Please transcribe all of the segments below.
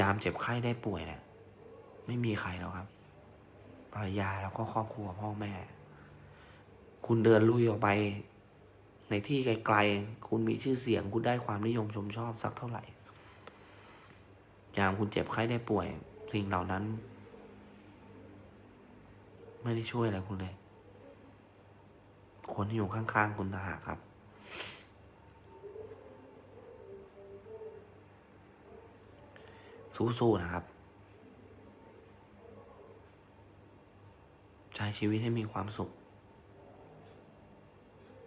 ยามเจ็บไข้ได้ป่วยเนี่ยไม่มีใครแล้วครับภรรยาแล้วก็ครอบครัวพ่อแม่ คุณเดินลุยออกไป ในที่ไกลๆ คุณมีชื่อเสียง คุณได้ความนิยมชมชอบสักเท่าไหร่ ยามคุณเจ็บไข้ได้ป่วย สิ่งเหล่านั้น ไม่ได้ช่วยอะไรคุณเลย คนที่อยู่ข้างๆ คุณต่างหากครับ สู้ๆนะครับ ใช้ชีวิตให้มีความสุข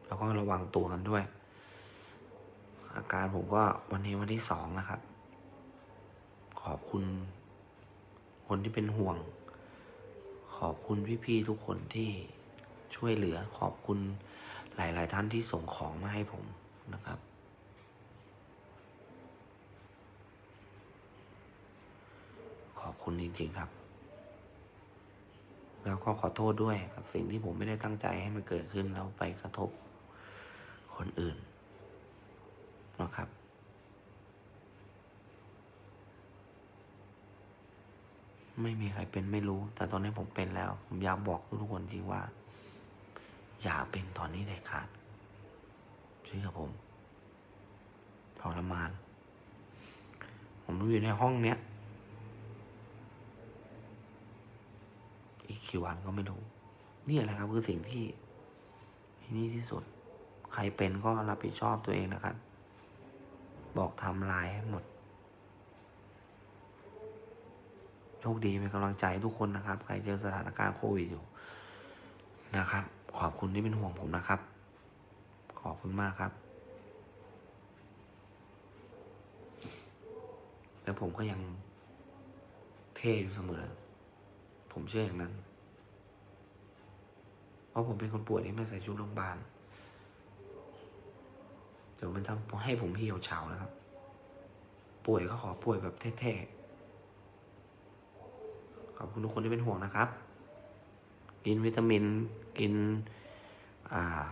แล้วก็ระวังตัวกันด้วย อาการผมก็วันนี้วันที่สองนะครับ ขอบคุณ คนที่เป็นห่วง ขอบคุณพี่ๆทุกคนที่ช่วยเหลือขอบคุณหลาย ๆ ท่านที่ส่งของมาให้ผมนะครับ ขอบ คุณจริงๆครับ แล้วก็ขอโทษด้วยกับสิ่งที่ผมไม่ได้ตั้งใจให้มันเกิดขึ้นแล้วไปกระทบคนอื่นนะครับ ไม่มีใครเป็นไม่รู้ แต่ตอนนี้ผมเป็นแล้ว ผมอยากบอกทุกคนจริงว่า อย่าเป็นตอนนี้เด็ดขาดเชื่อผมทรมาน ผมอยู่ในห้องเนี้ย อี กี่วันก็ไม่รู้ นี่แหละครับคือสิ่งที่นี่ที่สุด ใครเป็นก็รับผิดชอบตัวเองนะครับ บอกทำลายให้หมด โชคดีเป็นกำลังใจทุกคนนะครับ ใครเจอสถานการณ์โควิดอยู่นะครับ ขอบคุณที่เป็นห่วงผมนะครับ ขอบคุณมากครับ แล้วผมก็ยังเท่อยู่เสมอ ผมเชื่ออย่างนั้น ราะผมเป็นคนป่วยที่ไม่ใส่ชุดโรงพยาบาลเดี๋ยวมันทำให้ผมเหี่ยวเฉานะครับ ป่วยก็ขอป่วยแบบเท่ๆ ขอบคุณทุกคนที่เป็นห่วงนะครับ กินวิตามิน กินอ่า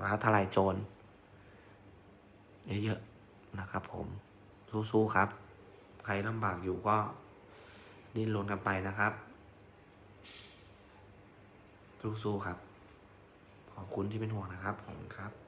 ฟ้าทลายโจรเยอะๆนะครับผม สู้ๆครับ ใครลำบากอยู่ก็ดิ้นรนกันไปนะครับ สู้ๆครับ ขอบคุณที่เป็นห่วงนะครับ ขอบคุณครับ